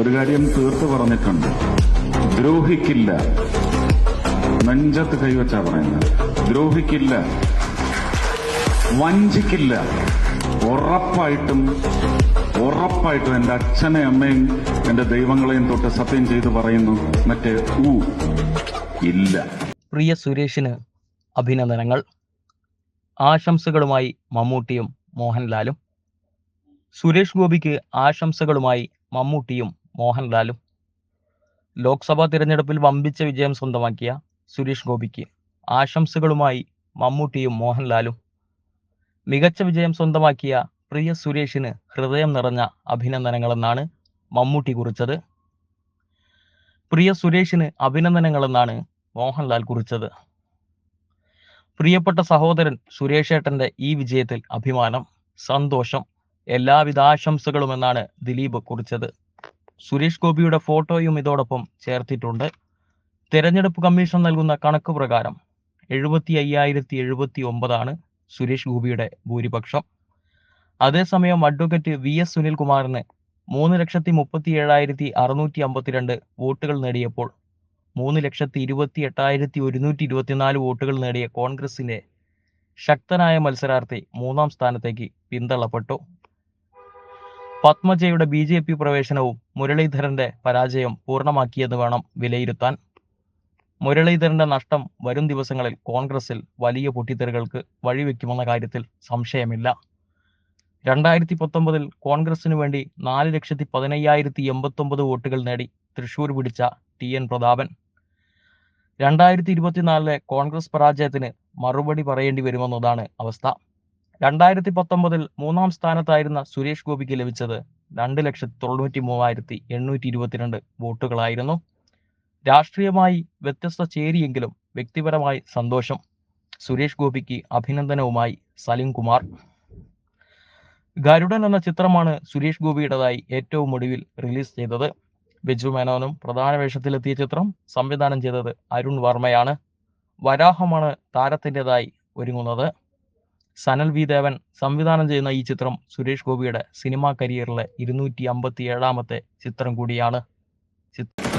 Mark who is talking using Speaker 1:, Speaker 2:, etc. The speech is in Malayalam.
Speaker 1: ഒരു കാര്യം തീർത്തു പറഞ്ഞിട്ടുണ്ട്. ദ്രോഹിക്കില്ല. നെഞ്ചത്ത് കൈവച്ചാ പറയുന്നത്. ദ്രോഹിക്കില്ല. വഞ്ചിക്കില്ല. ഉറപ്പായിട്ടും ഉറപ്പായിട്ടും എന്റെ അച്ഛനെ അമ്മയും എന്റെ ദൈവങ്ങളെയും തൊട്ട് സത്യം ചെയ്ത് പറയുന്നു. മറ്റേ ഊ ഇല്ല.
Speaker 2: പ്രിയ സുരേഷിന് അഭിനന്ദനങ്ങൾ. ആശംസകളുമായി മമ്മൂട്ടിയും മോഹൻലാലും. സുരേഷ് ഗോപിക്ക് ആശംസകളുമായി മമ്മൂട്ടിയും മോഹൻലാലും. ലോക്സഭാ തിരഞ്ഞെടുപ്പിൽ വമ്പിച്ച വിജയം സ്വന്തമാക്കിയ സുരേഷ് ഗോപിക്ക് ആശംസകളുമായി മമ്മൂട്ടിയും മോഹൻലാലും. മികച്ച വിജയം സ്വന്തമാക്കിയ പ്രിയ സുരേഷിന് ഹൃദയം നിറഞ്ഞ അഭിനന്ദനങ്ങളെന്നാണ് മമ്മൂട്ടി കുറിച്ചത്. പ്രിയ സുരേഷിന് അഭിനന്ദനങ്ങളെന്നാണ് മോഹൻലാൽ കുറിച്ചത്. പ്രിയപ്പെട്ട സഹോദരൻ സുരേഷേട്ടന്റെ ഈ വിജയത്തിൽ അഭിമാനം സന്തോഷം എല്ലാവിധ ആശംസകളും എന്നാണ് ദിലീപ് കുറിച്ചത്. സുരേഷ് ഗോപിയുടെ ഫോട്ടോയും ഇതോടൊപ്പം ചേർത്തിട്ടുണ്ട്. തെരഞ്ഞെടുപ്പ് കമ്മീഷൻ നൽകുന്ന കണക്ക് പ്രകാരം എഴുപത്തി അയ്യായിരത്തി എഴുപത്തി ഒമ്പതാണ് സുരേഷ് ഗോപിയുടെ ഭൂരിപക്ഷം. അതേസമയം അഡ്വക്കേറ്റ് വി എസ് സുനിൽകുമാറിന് മൂന്ന് ലക്ഷത്തി മുപ്പത്തി ഏഴായിരത്തി അറുന്നൂറ്റി അമ്പത്തിരണ്ട് വോട്ടുകൾ നേടിയപ്പോൾ മൂന്ന് ലക്ഷത്തി ഇരുപത്തി എട്ടായിരത്തി ഒരുന്നൂറ്റി ഇരുപത്തിനാല് വോട്ടുകൾ നേടിയ കോൺഗ്രസിന്റെ ശക്തനായ മത്സരാർത്ഥി മൂന്നാം സ്ഥാനത്തേക്ക് പിന്തള്ളപ്പെട്ടു. പത്മജയുടെ ബി ജെ പി പ്രവേശനവും മുരളീധരന്റെ പരാജയം പൂർണമാക്കിയെന്ന് വേണം വിലയിരുത്താൻ. മുരളീധരന്റെ നഷ്ടം വരും ദിവസങ്ങളിൽ കോൺഗ്രസിൽ വലിയ പൊട്ടിത്തെറികൾക്ക് വഴിവെക്കുമെന്ന കാര്യത്തിൽ സംശയമില്ല. രണ്ടായിരത്തി പത്തൊമ്പതിൽ കോൺഗ്രസിനു വേണ്ടി നാല് ലക്ഷത്തി പതിനയ്യായിരത്തി എൺപത്തൊമ്പത് വോട്ടുകൾ നേടി തൃശൂർ പിടിച്ച ടി എൻ പ്രതാപൻ. രണ്ടായിരത്തി ഇരുപത്തിനാലിലെ കോൺഗ്രസ് പരാജയത്തിന് മറുപടി പറയേണ്ടി വരുമെന്നതാണ് അവസ്ഥ. രണ്ടായിരത്തി പത്തൊമ്പതിൽ മൂന്നാം സ്ഥാനത്തായിരുന്ന സുരേഷ് ഗോപിക്ക് ലഭിച്ചത് രണ്ട് ലക്ഷത്തി തൊണ്ണൂറ്റി മൂവായിരത്തി എണ്ണൂറ്റി ഇരുപത്തിരണ്ട് വോട്ടുകളായിരുന്നു. രാഷ്ട്രീയമായി വ്യത്യസ്ത ചേരിയെങ്കിലും വ്യക്തിപരമായി സന്തോഷം. സുരേഷ് ഗോപിക്ക് അഭിനന്ദനവുമായി സലിം കുമാർ. ഗരുഡൻ എന്ന ചിത്രമാണ് സുരേഷ് ഗോപിയുടേതായി ഏറ്റവും ഒടുവിൽ റിലീസ് ചെയ്തത്. ബിജു മേനോനും പ്രധാന വേഷത്തിലെത്തിയ ചിത്രം സംവിധാനം ചെയ്തത് അരുൺ വർമ്മയാണ്. വരാഹമാണ് താരത്തിന്റെതായി ഒരുങ്ങുന്നത്. സനൽ വി ദേവൻ സംവിധാനം ചെയ്യുന്ന ഈ ചിത്രം സുരേഷ് ഗോപിയുടെ സിനിമാ കരിയറിലെ ഇരുന്നൂറ്റി അമ്പത്തി ഏഴാമത്തെ ചിത്രം കൂടിയാണ്. ചിത്രം